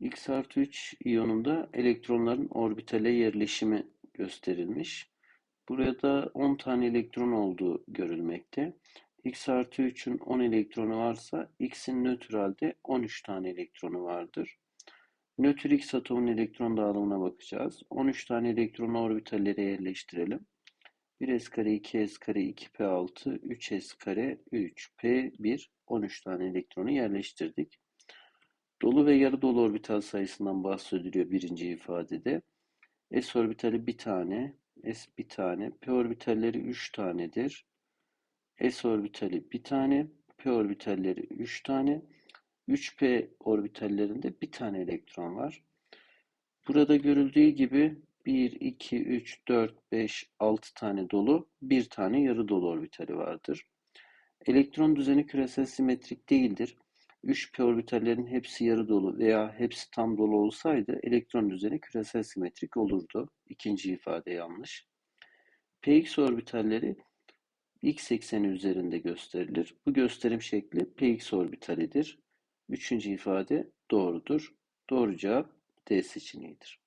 X artı 3 iyonunda elektronların orbitale yerleşimi gösterilmiş. Burada 10 tane elektron olduğu görülmekte. X artı 3'ün 10 elektronu varsa X'in nötralde 13 tane elektronu vardır. Nötr X atomun elektron dağılımına bakacağız. 13 tane elektronu orbitallere yerleştirelim. 1s kare 2s kare 2p6 3s kare 3p1 13 tane elektronu yerleştirdik. Dolu ve yarı dolu orbital sayısından bahsediliyor birinci ifadede. S orbitali bir tane, S bir tane, P orbitalleri 3 tanedir. S orbitali bir tane, P orbitalleri 3 tane. 3p orbitallerinde bir tane elektron var. Burada görüldüğü gibi 1, 2, 3, 4, 5, 6 tane dolu, bir tane yarı dolu orbitali vardır. Elektron düzeni küresel simetrik değildir. 3p orbitallerin hepsi yarı dolu veya hepsi tam dolu olsaydı elektron düzeni küresel simetrik olurdu. İkinci ifade yanlış. px orbitalleri x ekseni üzerinde gösterilir. Bu gösterim şekli px orbitalidir. Üçüncü ifade doğrudur. Doğru cevap D seçeneğidir.